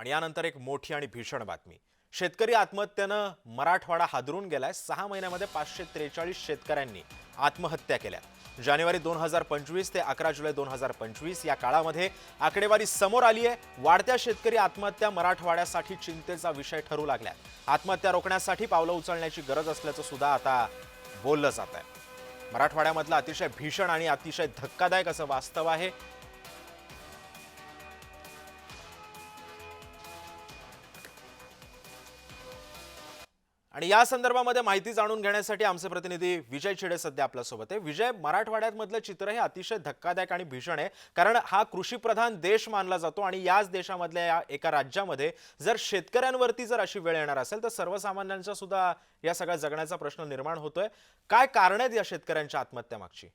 आणि यानंतर एक मोठी आणि भीषण बातमी. शेतकरी आत्महत्येनं मराठवाडा हादरून गेलाय. सहा महिन्यामध्ये पाचशे त्रेचाळीस शेतकऱ्यांनी आत्महत्या केल्या. जानेवारी दोन हजार पंचवीस ते अकरा जुलै दोन हजार पंचवीस या काळामध्ये आकडेवारी समोर आली आहे. वाढत्या शेतकरी आत्महत्या मराठवाड्यासाठी चिंतेचा विषय ठरू लागल्या. आत्महत्या रोखण्यासाठी पावलं उचलण्याची गरज असल्याचं सुद्धा आता बोललं जात आहे मराठवाड्यामधलं अतिशय भीषण आणि अतिशय धक्कादायक असं वास्तव आहे. आणि या संदर्भामध्ये माहिती जाणून घेण्यासाठी आमचे प्रतिनिधी विजय चिडे सध्या आपल्यासोबत आहे. विजय मराठवाड्यातमधलं चित्र हे अतिशय धक्कादायक आणि भीषण आहे कारण हा कृषीप्रधान देश मानला जातो आणि याच देशामधल्या या एका राज्यामध्ये जर शेतकऱ्यांवरती जर अशी वेळ येणार असेल तर सर्वसामान्यांचा सुद्धा या सगळ्या जगण्याचा प्रश्न निर्माण होतोय. काय कारण आहेत या शेतकऱ्यांच्या आत्महत्या मागची?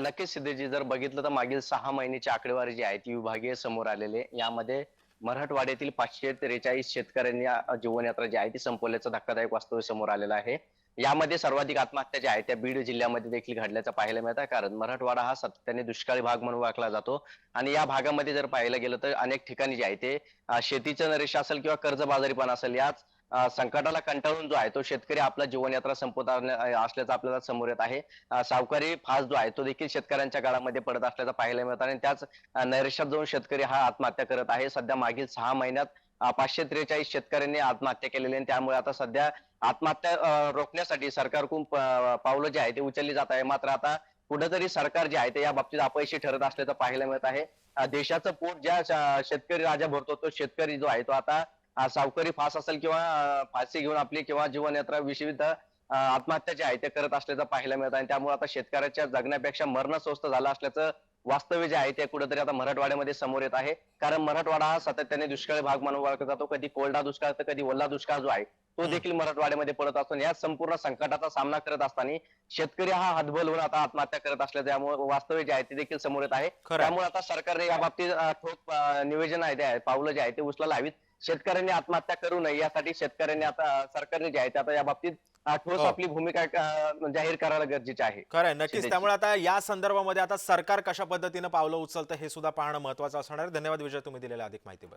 नक्कीच सिद्धेजी जर बघितलं तर मागील सहा महिन्याची आकडेवारी जी आहे ती विभागीय समोर आलेली यामध्ये मराठवाड्यातील पाचशे त्रेचाळीस शेतकऱ्यांनी जीवनयात्रा जी आहे ती संपवल्याचं धक्कादायक वास्तव समोर आलेलं आहे. यामध्ये सर्वाधिक आत्महत्या ज्या आहेत त्या बीड जिल्ह्यामध्ये देखील घडल्याचं पाहायला मिळतं. कारण मराठवाडा हा सत्याने दुष्काळी भाग म्हणून ओळखला जातो. आणि या भागामध्ये जर पाहायला गेलं तर अनेक ठिकाणी जे आहे ते शेतीचं नरेश असेल किंवा कर्जबाजारीपणा असेल याच संकटाला कंटाळून जो आहे तो शेतकरी आपला जीवनयात्रा संपवत आणण्या- असल्याचं आपल्याला समोर येत आहे. सावकारी फास जो आहे तो देखील शेतकऱ्यांच्या काळामध्ये पडत असल्याचं पाहायला मिळत आहे. आणि त्याच अ, नैराश्यात जाऊन शेतकरी हा आत्महत्या करत आहे. सध्या मागील सहा महिन्यात पाचशे त्रेचाळीस शेतकऱ्यांनी आत्महत्या केलेली आहे. त्यामुळे आता सध्या आत्महत्या रोखण्यासाठी सरकारकडून पावलं जे आहे ते उचलली जात आहे. मात्र आता कुठेतरी सरकार जे आहे ते या बाबतीत अपयशी ठरत असल्याचं पाहायला मिळत आहे. देशाचं पोट ज्या शेतकरी राजा भरतो तो शेतकरी जो आहे तो आता सावकारी फास असेल किंवा फाशी घेऊन आपली किंवा जीवनयात्रा अ, आत्महत्या जे आहे ते करत असल्याचं पाहायला मिळत. आणि त्यामुळे आता शेतकऱ्याच्या जगण्यापेक्षा मरण स्वस्त झालं असल्याचं वास्तव्य जे आहे ते कुठेतरी आता मराठवाड्यामध्ये समोर येत आहे. कारण मराठवाडा हा सातत्याने दुष्काळी भाग म्हणून ओळखला जातो. कधी कोरडा दुष्काळ तर कधी ओला दुष्काळ जो आहे तो. देखील मराठवाड्यामध्ये पडत असतो. या संपूर्ण संकटाचा सामना करत असताना शेतकरी हा हतबल होऊन आता आत्महत्या करत असल्याचं यामुळे वास्तव्य जे आहे ते देखील समोर येत आहे. त्यामुळे आता सरकारने या बाबतीत अ, नियोजन आहे ते आहे, पावलं जे आहे ते उचलायला हवीत. शेतकऱ्यांनी आत्महत्या करू नये यासाठी शेतकऱ्यांनी आता सरकारने जे आहे ते आता या बाबतीत ठोस हो. आपली भूमिका जाहीर करायला गरजेचे आहे. खरं नक्कीच. त्यामुळे आता या संदर्भामध्ये आता सरकार कशा पद्धतीनं पावलं उचलतं हे सुद्धा पाहणं महत्वाचं असणार आहे. धन्यवाद विजय तुम्ही दिलेल्या अधिक माहितीबद्दल.